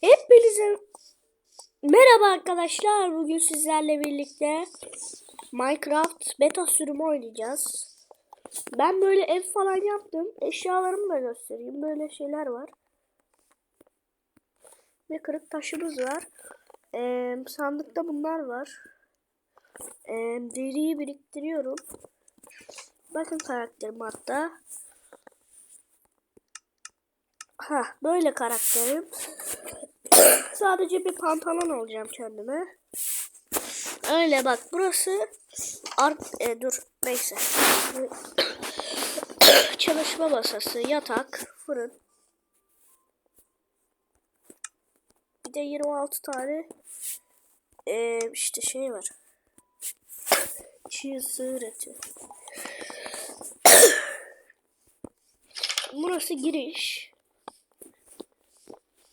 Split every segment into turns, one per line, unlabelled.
Hepinize merhaba arkadaşlar. Bugün sizlerle birlikte Minecraft beta sürümü oynayacağız. Ben böyle ev falan yaptım. Eşyalarımı da göstereyim. Böyle şeyler var. Ve kırık taşımız var. Ee, sandıkta bunlar var. Ee, deriyi biriktiriyorum. Bakın karakterim hatta. Ha böyle karakterim. Sadece bir pantolon alacağım kendime. Öyle bak burası art e, dur neyse. Çalışma masası, yatak, fırın. Bir de 26 tane e, işte şey var. Çiğ sığır. Burası giriş.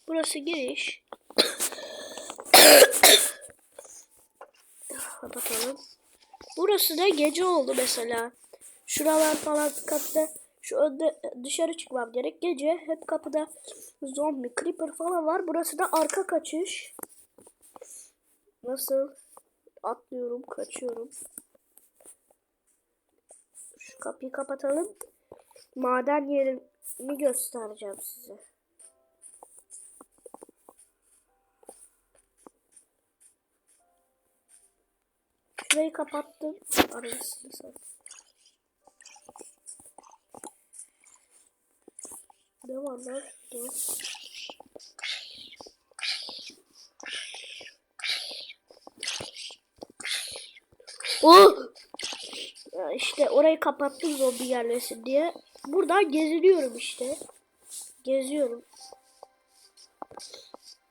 Burası giriş. Kapatalım. Burası da gece oldu mesela. Şuralar falan kapıda şu önde dışarı çıkmam gerek. Gece hep kapıda zombi, creeper falan var. Burası da arka kaçış. Nasıl? Atlıyorum, kaçıyorum. Şu kapıyı kapatalım. Maden yerini göstereceğim size. Şurayı kapattım. Arasını. Ne var lan şurada? Oh! İşte orayı kapattım zombi gelmesin diye. Buradan geziniyorum işte. Geziyorum.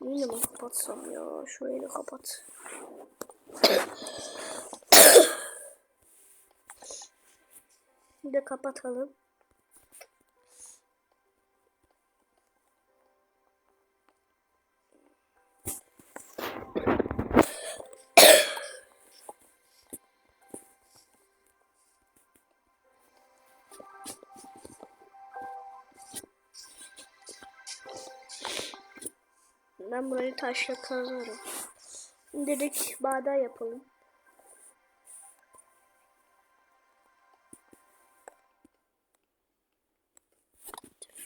Yine mi kapatsam ya? Şurayı da kapat. De kapatalım. Ben burayı taşla kazarım. Dedik bağda yapalım.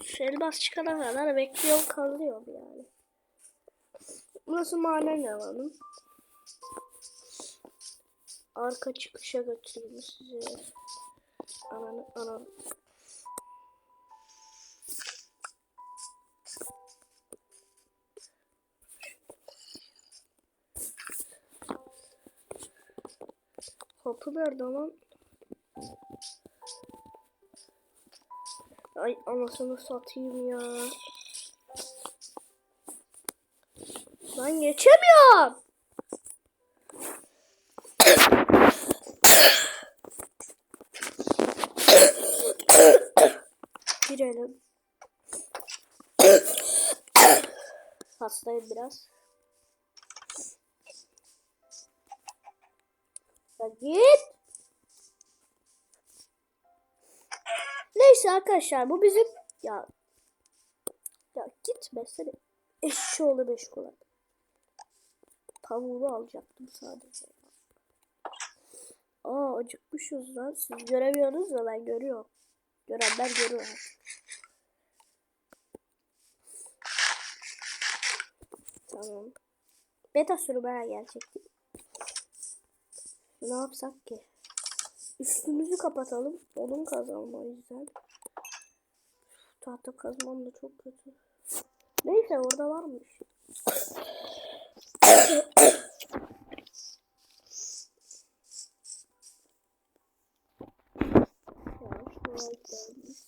Şu elmas çıkana kadar bekliyorum kalıyorum yani. Burası maden alanım. Arka çıkışa götüreyim sizi. Ananı ananı. Kapı nerede lan? Ay anasını satayım ya. Ben geçemiyorum. Girelim. Hastayım biraz. Ya git. Neyse arkadaşlar bu bizim ya ya gitmesene eşşoğlu beş kulak. Tavuğu alacaktım sadece. Aa acıkmışız lan. Siz göremiyorsunuz da ben görüyorum. Görenler görüyor. Tamam. Beta sürümü gerçekten. Ne yapsak ki? Üstümüzü kapatalım. Onun kazanma o yüzden. Tahta kazmam da çok kötü. Neyse orada varmış. Ya, şuraya gelmiş.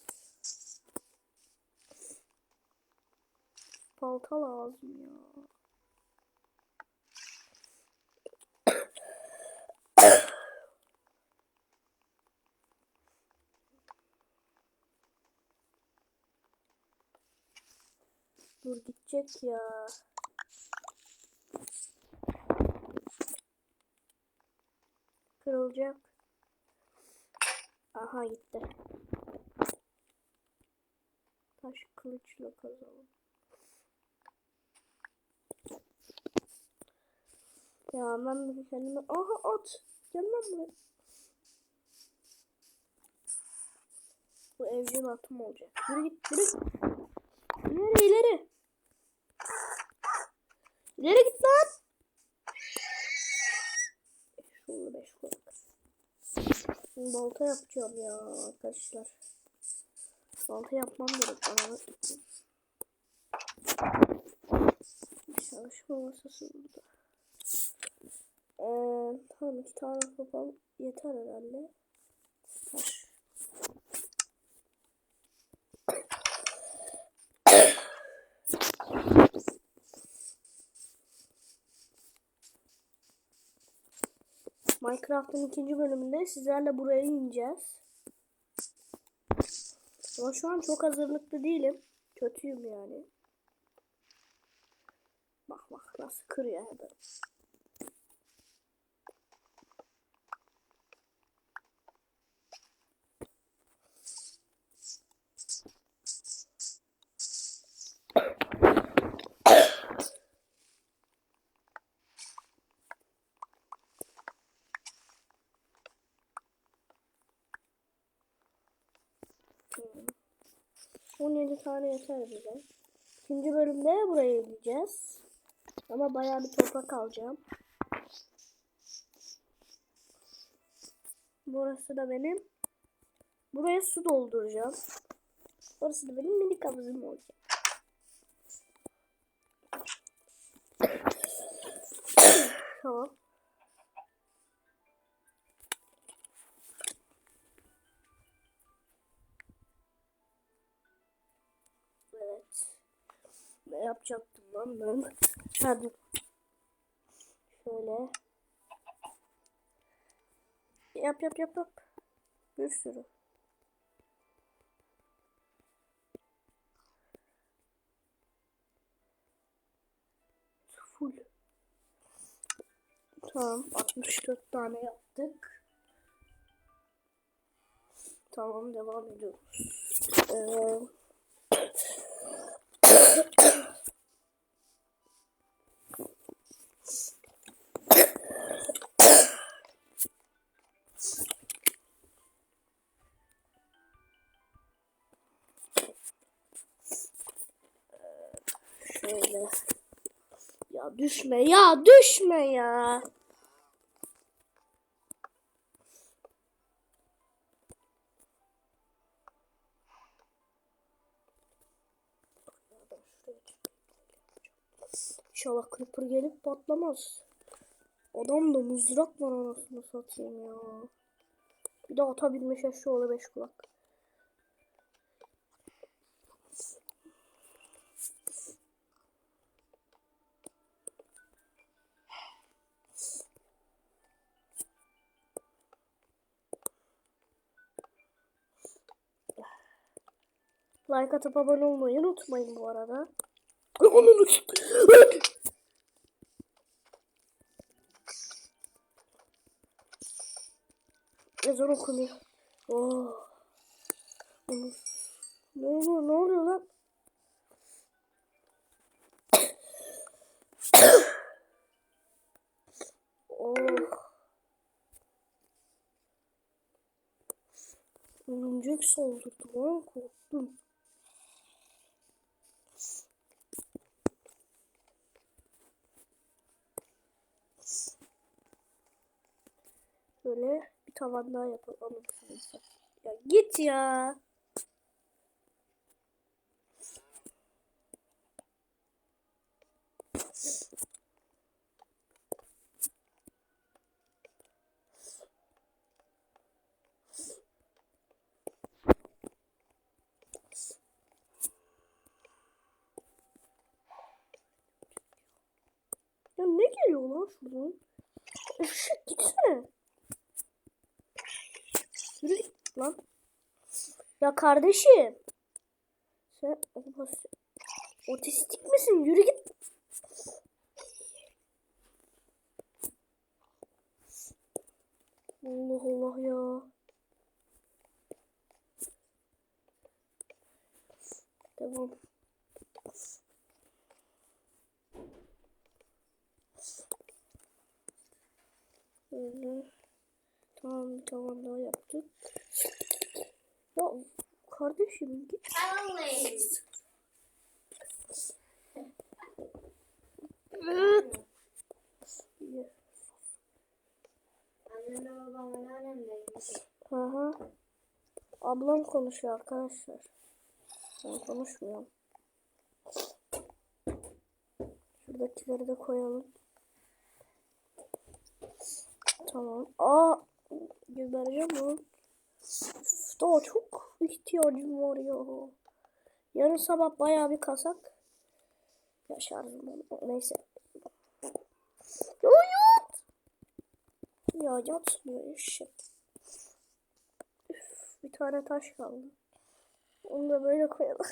Balta lazım ya. Dur gidecek ya. Kırılacak. Aha gitti. Taş kılıçla kazalım. Ya ben de kendime... Aha at. Gel lan buraya. Bu evcil atım olacak. Yürü git yürü. İleri ileri. İleri git lan. Şunu beş kulak. Balta yapacağım ya arkadaşlar. Balta yapmam gerek. Çalışma masası burada. Ee, tamam iki tane topal yeter herhalde. Taş. Minecraft'ın ikinci bölümünde sizlerle buraya ineceğiz. Ama şu an çok hazırlıklı değilim. Kötüyüm yani. Bak bak nasıl kırıyor hemen. Hmm. 17 tane yeter bize. İkinci bölümde buraya gideceğiz. Ama bayağı bir toprak alacağım. Burası da benim. Buraya su dolduracağım. Burası da benim minik havuzum olacak. tamam. Yapacaktım lan ben? Hadi. Şöyle. Yap yap yap yap. Bir sürü. Full. Tamam. 64 tane yaptık. Tamam devam ediyoruz. Ee, Şöyle. Ya düşme ya düşme ya. İnşallah creeper gelip patlamaz. Adam da mızrak var anasını satayım ya. Bir de ata binmiş eşeğoğlu beş kulak. Like atıp abone olmayı unutmayın bu arada. Onu Ezan okunuyor. Oh. Ne oluyor? Ne oluyor lan? oh. Örümcek saldırdı lan korktum. Böyle bir tavan daha yapalım. Ya git ya. Ya ne geliyor lan şuradan? Işık gitsene. Yürü git lan. Ya kardeşim. Sen otistik misin? Yürü git. Allah Allah ya. Devam. bir tavan daha yaptık. Ya
babam anneannemle.
Aha. Ablam konuşuyor arkadaşlar. Ben konuşmuyorum. Şuradakileri de koyalım. Tamam. Aa, gebereceğim lan. Üf, Daha çok ihtiyacım var ya. Yarın sabah bayağı bir kasak. Ya şarjım neyse. Ya yat. Ya yatmıyor eşek. Bir tane taş kaldı. Onu da böyle koyalım.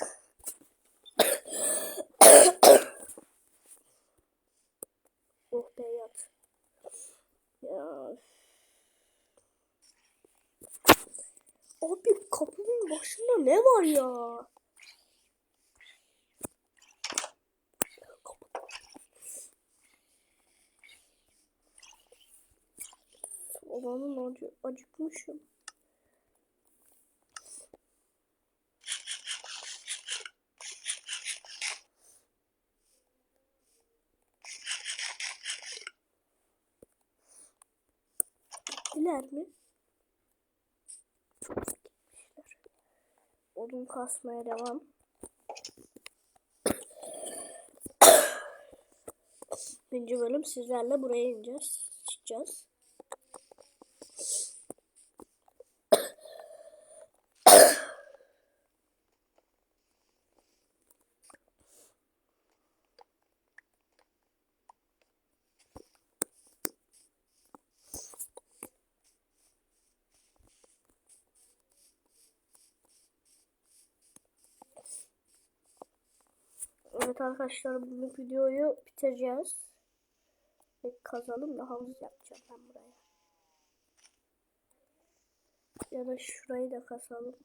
oh be yat. Ya. Abi kapının başında ne var ya? Olanın acı, acıkmışım. Gittiler mi? Çok gitmişler. Odun kasmaya devam. Birinci bölüm sizlerle buraya ineceğiz. Çıkacağız. Evet arkadaşlar bugün videoyu bitireceğiz. Ve kazalım da havuz yapacağım ben buraya. Ya da şurayı da kazalım.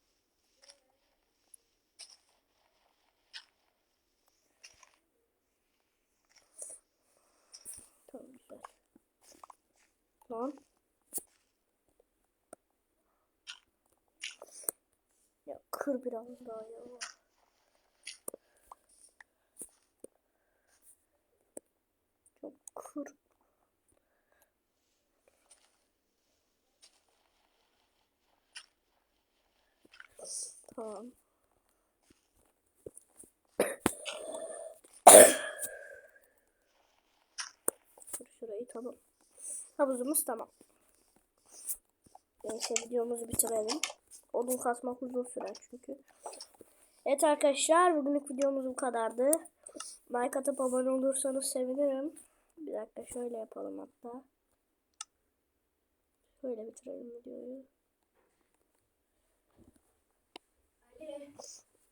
Tamam güzel. Lan. Ya kır biraz daha ya. Çok kır. Tamam. Şurayı tamam. Havuzumuz tamam. Neyse videomuzu bitirelim. Odun kasmak uzun sürer çünkü. Evet arkadaşlar bugünlük videomuz bu kadardı. Like atıp abone olursanız sevinirim. Bir dakika şöyle yapalım hatta. Şöyle bitirelim videoyu.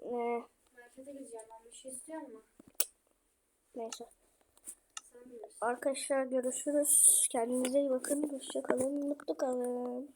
Ne?
markete gideceğim. Ben bir şey istiyor musun?
Neyse. Arkadaşlar görüşürüz. Kendinize iyi bakın. Hoşçakalın. Mutlu kalın.